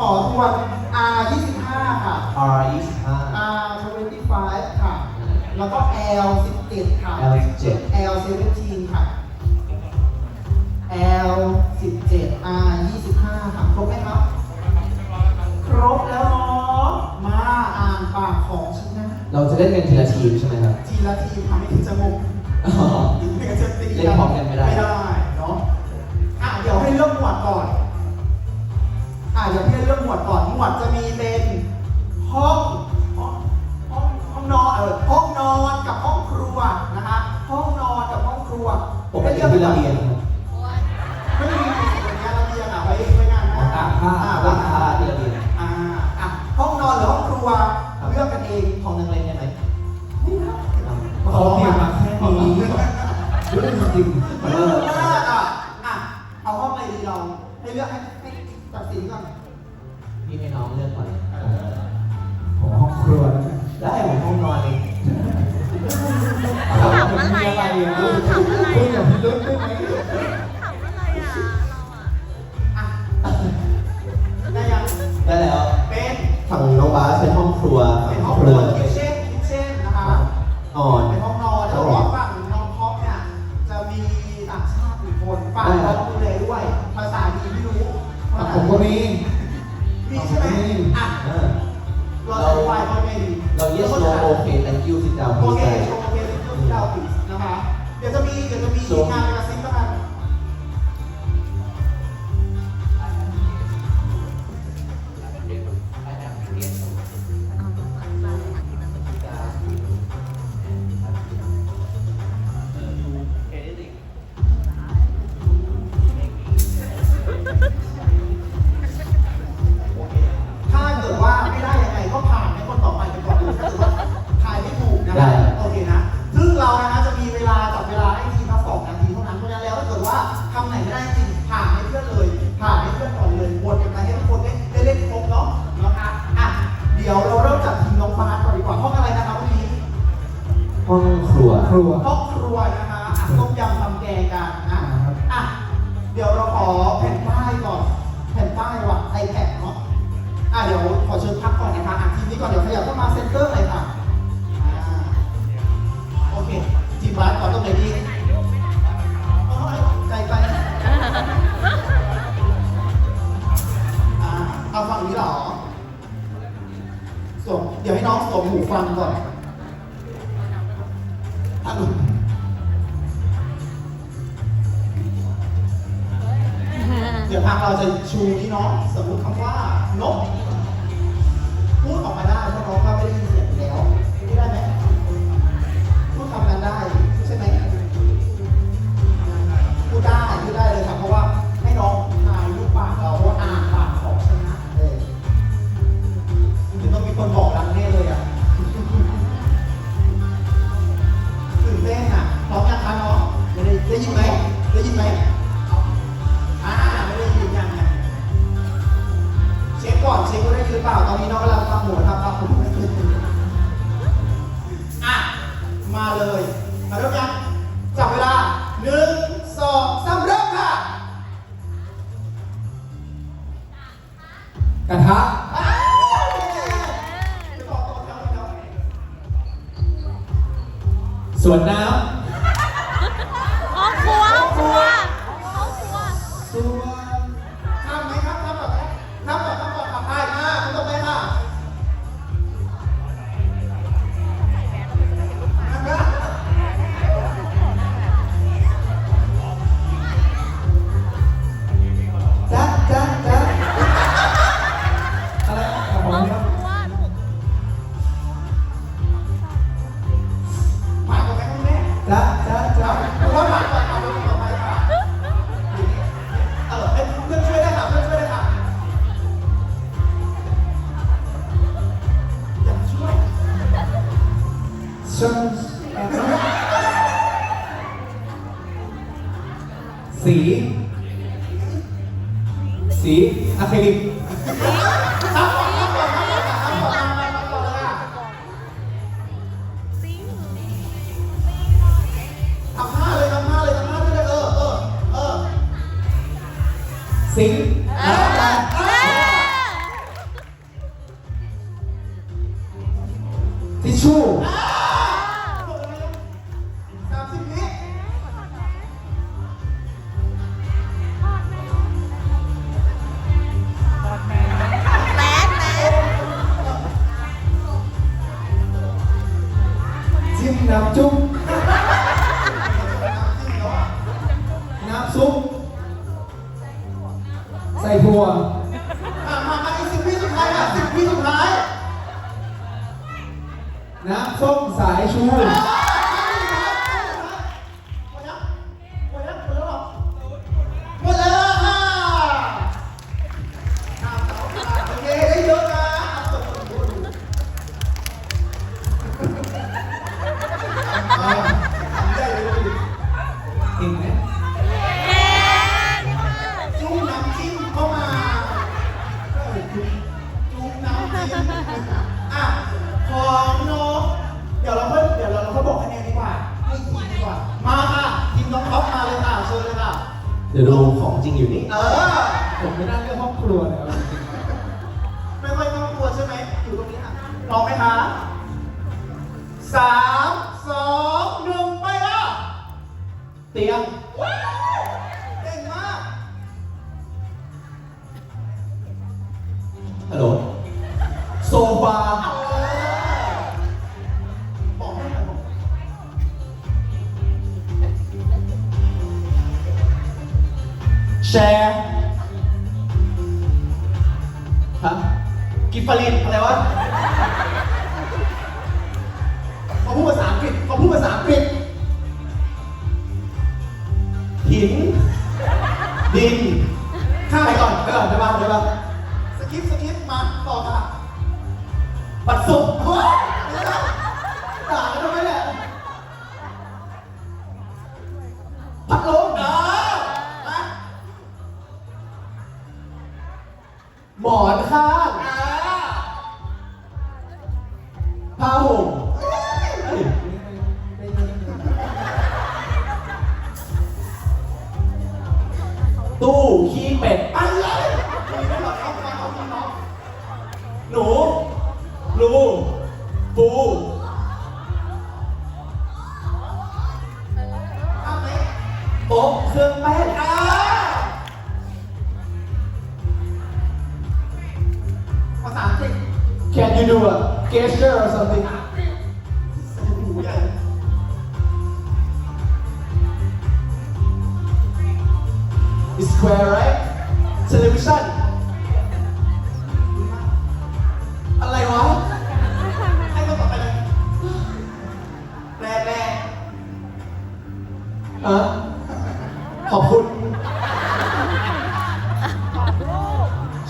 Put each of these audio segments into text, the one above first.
ขอทวน R 25ค่ะ R 25 R 25ค่ะ แล้วก็ L 17ค่ะ L 17 L 17ค่ะ L 17 R 25ค่ะ ครบไหมครับ ครบแล้วเนาะมาอ่านปากของฉันนะ เราจะเล่นกันทีละทีมใช่ไหมครับ ทีละทีมค่ะไม่ถึงจะงง เล่นพร้อมกันไม่ได้ อย่างที่เรื่องหมวดก่อนหมวดจะมีเป็นห้องห้องห้องนอนเออห้องนอนกับห้องครัวนะฮะห้องนอนกับห้องครัวผมไม่เรียกเป็นระเบียงไม่มีระเบียงอะไปไม่งานนะอ่า ได้รอะ เราอะ ได้ยังได้แล้ว เป็นฝั่งน้องบาสเป็นห้องครัวเป็นห้องครัวคิทเช่นคิทเช่นนะคะอ่อนเป็นห้องนอนแล้วฝั่งน้องท็อปเนี่ยจะมีต่างชาติหนึ่คนฝั่งเราดูแลด้วย ภาษาดีไม่รู้ผมก็มีมีใช่ไหมอะเราจะไปว่าไงดีเราเยสโยมโอเค thank you สิดาวโอเคโอเค thank you สิดาวปี คะ เดี๋ยวจะมีเดี๋ยวจะมีงานเอกสาร ครัว เดี๋ยวทางเราจะชูที่น้องสมมติคำว่านกพูดออกมาได้เพราะน้องว่าไม่ได้ยินเสียงแล้ว กระทะส่วนน้ำ น้ำส้มสายชู เตียงว้าวเก่งมากฮัลโหลโซฟาเออบอกให้หน่อยบอกแชร์ฮะกิฟฟารินอะไรวะเขาพูดภาษาอังกฤษเขาพูดภาษาอังกฤษ หิน ดิน ข้ามไปก่อนนไปก่อนได้ป่ะได้ป่ะสกิปสกิปมาต่อค่ะปัดสุก ตู้ขี้เป็ดไปเลยมีไรับเอามาเอามาเอามาหนูรูปูเอาไหมโต๊ะเครื่องแป้งอ่าภาษาอังกฤษ Can you do a gesture or something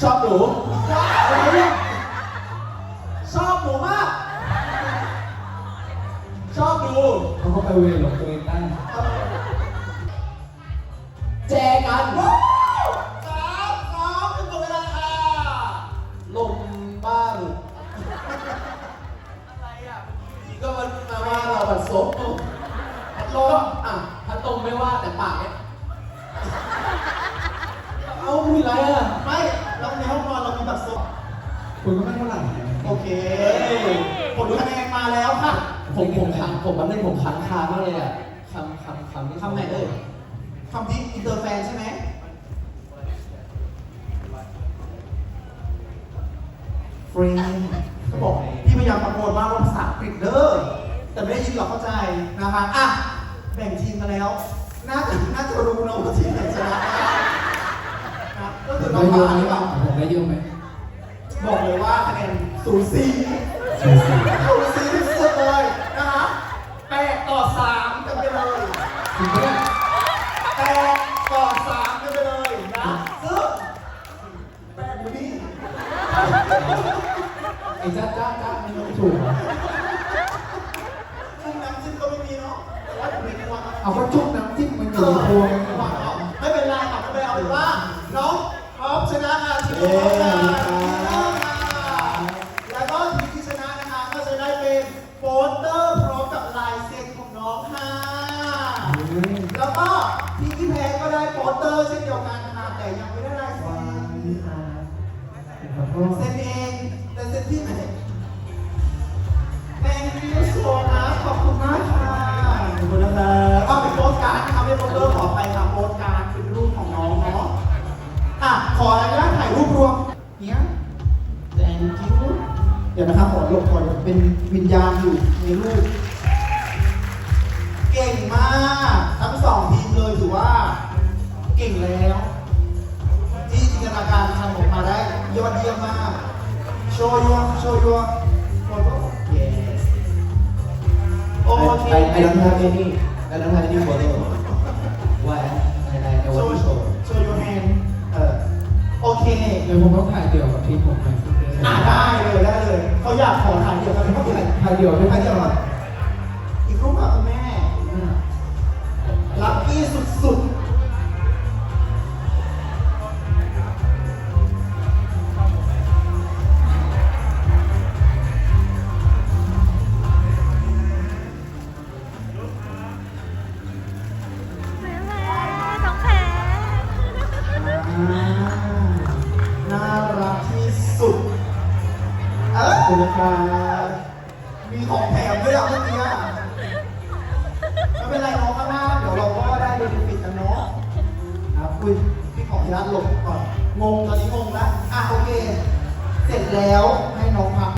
ชอบหนูชอบหนูมาก ชอบดูๆเขาเข้าไปเวรหลงตัวเอ ผมขังผมมันเล่นผมขังคามากเลยอะคำคำคำนี่คำไหนเอ่ยคำที่อินเตอร์แฟนใช่ไหมเฟรนเขาบอกพี่พยายามตะโกนว่าภาษาอังกฤษเด้อแต่ไม่ได้ยินหรอกเข้าใจนะคะอะแบ่งทีมกันแล้ว น่าจะน่าจะรู้เนอะว่าทีมไหนชนะนะก็คือผมน้องได้เยอะฟ้าไหมหรือเปล่าผมได้เยอะไหมบอกเลยว่าคะแนนสูสีใช่สิสูสีที่สุ ชนะค่ะทีมน้องค่ะแล้วก็ทีมที่ชนะนะคะก็จะได้เป็นโปสเตอร์พร้อมกับลายเซ็นของน้องค่ะ แล้วก็ทีมที่แพ้ก็ได้โปสเตอร์เช่นเดียวกันค่ะแต่ยังไม่ได้ลายเซ็นเซ็นเอง Yeah thank you เดี๋ยวนะครับขอลบก่อนเป็นวิญญาณอยู่ในรูป เก่งมาก ทั้งสองทีมเลยถือว่า เก่งแล้ว ที่จินตนาการทำออกมาได้ยอดเยี่ยมมาก โชยัวโชยัวโฟโต้เยสโอเคไอ้น้องทานนี่ไอ้น้องทานนี่โฟโต้ เดี่ยวกับพี่ผมหน่อยอ่าได้เลยได้เลยเขาอยากขอถ่ายเดียวกันเขาถ่ายถ่ายเดี่ยวด้วยถ่ายเดียวก่อนอี คุณนะครับมีของแถมด้วยอะเมื่อกี้อะไม่เป็นไรน้องข้างหน้าเดี๋ยวเราก็ได้เดนฟิตกันเนาะครับคุยพี่ขออนุญาตหลบก่อนงงตอนนี้งงแล้วอะโอเค เสร็จแล้วให้น้องพัก